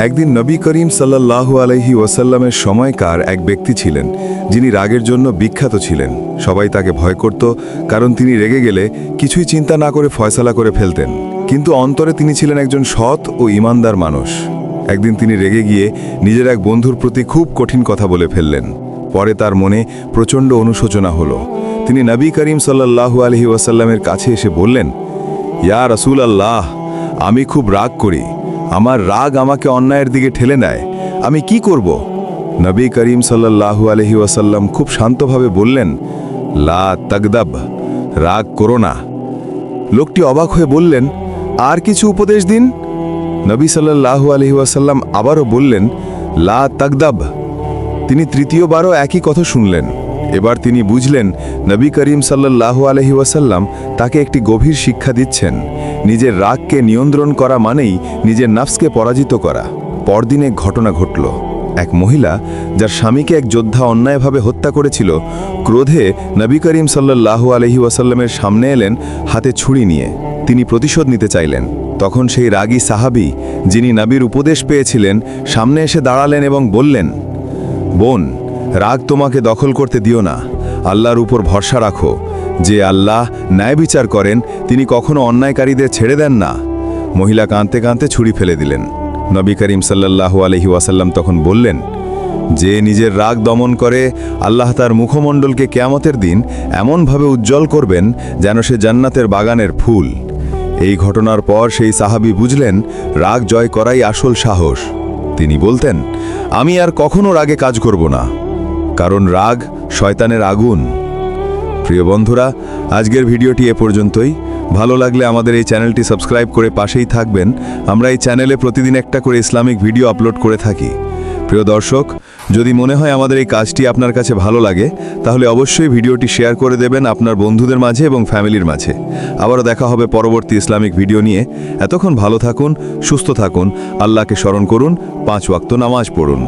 একদিন নবী করিম সাল্লাল্লাহু আলাইহি ওয়াসাল্লামের সময়কার এক ব্যক্তি ছিলেন, যিনি রাগের জন্য বিখ্যাত ছিলেন। সবাই তাকে ভয় করত, কারণ তিনি রেগে গেলে কিছুই চিন্তা না করে ফয়সালা করে ফেলতেন। কিন্তু অন্তরে তিনি ছিলেন একজন সৎ ও ইমানদার মানুষ। একদিন তিনি রেগে গিয়ে নিজের এক বন্ধুর প্রতি খুব কঠিন কথা বলে ফেললেন। পরে তার মনে প্রচণ্ড অনুশোচনা হলো। তিনি নবী করিম সাল্লাল্লাহু আলহি ওয়াসাল্লামের কাছে এসে বললেন, ইয়া রসুল আল্লাহ আমি খুব রাগ করি। আমার রাগ আমাকে অন্যায়ের দিকে ঠেলে নেয়। আমি কি করব? নবী করিম সাল্লাল্লাহু আলহি ওয়াসাল্লাম খুব শান্তভাবে বললেন, লা তগদব, রাগ করো না। লোকটি অবাক হয়ে বললেন, আর কিছু উপদেশ দিন? নবী সাল্লাল্লাহু আলহি ওয়াসাল্লাম আবারও বললেন, লা তগদব। তিনি তৃতীয়বারও একই কথা শুনলেন। এবার তিনি বুঝলেন, নবী করিম সাল্লাল্লাহু আলহি ওয়াসাল্লাম তাকে একটি গভীর শিক্ষা দিচ্ছেন। নিজের রাগকে নিয়ন্ত্রণ করা মানেই নিজের নাফসকে পরাজিত করা। পরদিনে ঘটনা ঘটল। এক মহিলা, যার স্বামীকে এক যোদ্ধা অন্যায়ভাবে হত্যা করেছিল, ক্রোধে নবী করিম সাল্লাল্লাহু আলহি ওয়াসাল্লামের সামনে এলেন হাতে ছুরি নিয়ে। তিনি প্রতিশোধ নিতে চাইলেন। তখন সেই রাগী সাহাবি, যিনি নবীর উপদেশ পেয়েছিলেন, সামনে এসে দাঁড়ালেন এবং বললেন, বোন, রাগ তোমাকে দখল করতে দিও না। আল্লাহর উপর ভরসা রাখো। যে আল্লাহ ন্যায় বিচার করেন, তিনি কখনো অন্যায়কারীদের ছেড়ে দেন না। মহিলা কাঁদতে কাঁদতে ছুরি ফেলে দিলেন। নবী করিম সাল্লাল্লাহু আলহি ওয়াসাল্লাম তখন বললেন, যে নিজের রাগ দমন করে আল্লাহ তার মুখমণ্ডলকে কেয়ামতের দিন এমনভাবে উজ্জ্বল করবেন যেন সে জান্নাতের বাগানের ফুল। এই ঘটনার পর সেই সাহাবি বুঝলেন, রাগ জয় করাই আসল সাহস। তিনি বলতেন, আমি আর কখনো রাগে কাজ করব না, কারণ রাগ শয়তানের আগুন। প্রিয় বন্ধুরা, আজকের ভিডিওটি এ পর্যন্তই। ভালো লাগলে আমাদের এই চ্যানেলটি সাবস্ক্রাইব করে পাশেই থাকবেন। আমরা এই চ্যানেলে প্রতিদিন একটা করে ইসলামিক ভিডিও আপলোড করে থাকি। প্রিয় দর্শক, যদি মনে হয় আমাদের এই কাজটি আপনার কাছে ভালো লাগে, তাহলে অবশ্যই ভিডিওটি শেয়ার করে দেবেন আপনার বন্ধুদের মাঝে এবং ফ্যামিলির মাঝে। আবারও দেখা হবে পরবর্তী ইসলামিক ভিডিও নিয়ে। এতক্ষণ ভালো থাকুন, সুস্থ থাকুন, আল্লাহকে স্মরণ করুন, পাঁচ ওয়াক্ত নামাজ পড়ুন।